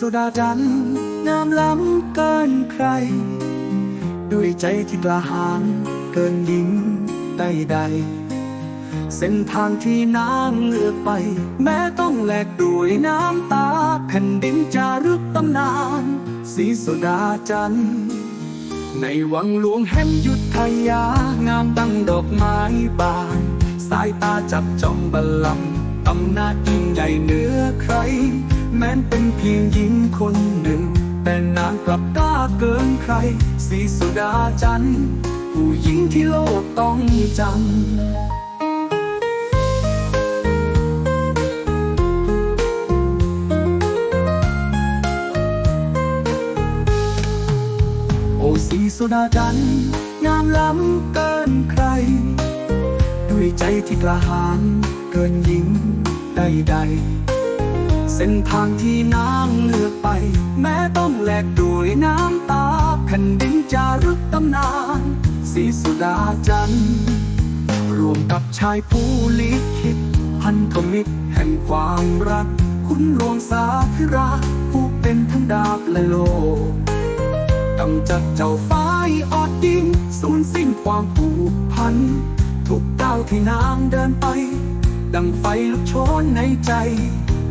สุดาจันทร์งามล้ำเกินใคร ด้วยใจที่กล้าหาญเกินหญิงใดๆเส้นทางที่นางเลือกไป แม้ต้องแลกด้วยน้ำตา แผ่นดินจารึกตำนาน สีสุดาจัน ในวังหลวงแห่งยุทธยา งามดังดอกไม้บาน สายตาจับจ้องบัลลังก์ตำนาจยิ่งใหญ่เหนือใคร แม้นเป็นเพียงหญิงคนหนึ่ง แต่นางกลับกล้าเกินใคร สีสุดาจันทร์ผู้หญิงที่โลกต้องจำโอ้สีสุดาจันงามล้ำเกินใคร ด้วยใจที่กล้าหาญเกินหญิงใดๆ เส้นทางที่นางเลือกไป แม้ต้องแลกด้วยน้ำตา แผ่นดินจารึกตำนานสีสุดาจันทร์รวมกับชายผู้ลิขิตพันธมิตรแห่งความรัก คุณหลวงสาธิราผู้เป็นทั้งดาบและโลกกำจัดเจ้าฟ้ายอดดิงสูญสิ้นความผูกพัน ทุกก้าวที่นางเดินไป ดังไฟลุกโชนในใจ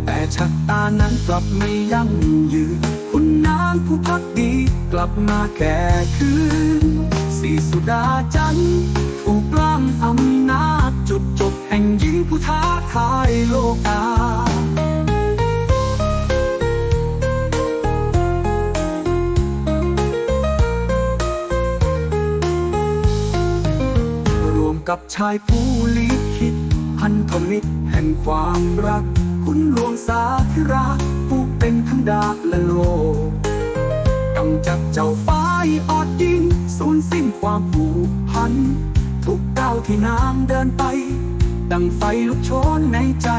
แต่ชักตานั้นกลับไม่ยั่งยืนคุณนางผู้พักดีกลับมาแก่คืนสีสุดาจันทร์ถูกล้ำอำนาจจุดจบแห่งหญิงผู้ท้าทายโลการวมกับชายผู้ลิขิตพันธมิตรแห่งความรัก คุณหลวงสาธิราผู้เป็นทั้งดาบและโลกกำจัดเจ้าฟ้ายอดยิงสูญสิ้นความผูกพัน ทุกก้าวที่นางเดินไป ดังไฟลุกโชนในใจ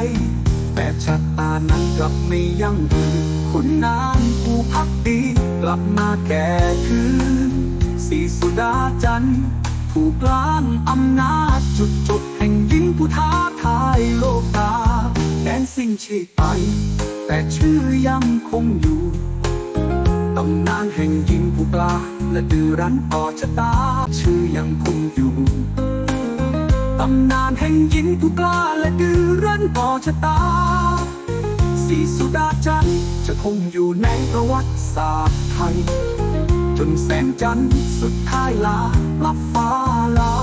แต่ชะตานั้นกลับไม่ยั่งยืนคุณนางผู้พักดีกลับมาแก่คืนสีสุดาจันทร์ผู้กลางอำนาจจุดจบแห่งหญิงผู้ท้าทายโลกตา แม้นสิ้นชีพไป แต่ชื่อยังคงอยู่ตำนานแห่งหญิงผู้กล้าและดื้อรั้นต่อชะตา ชื่อยังคงอยู่ตำนานแห่งหญิงผู้กล้าและดื้อรั้นต่อชะตาสีสุดาจันทร์จะคงอยู่ในประวัติศาสตร์ไทย จนแสงจันทร์สุดท้ายลาลับฟ้าลา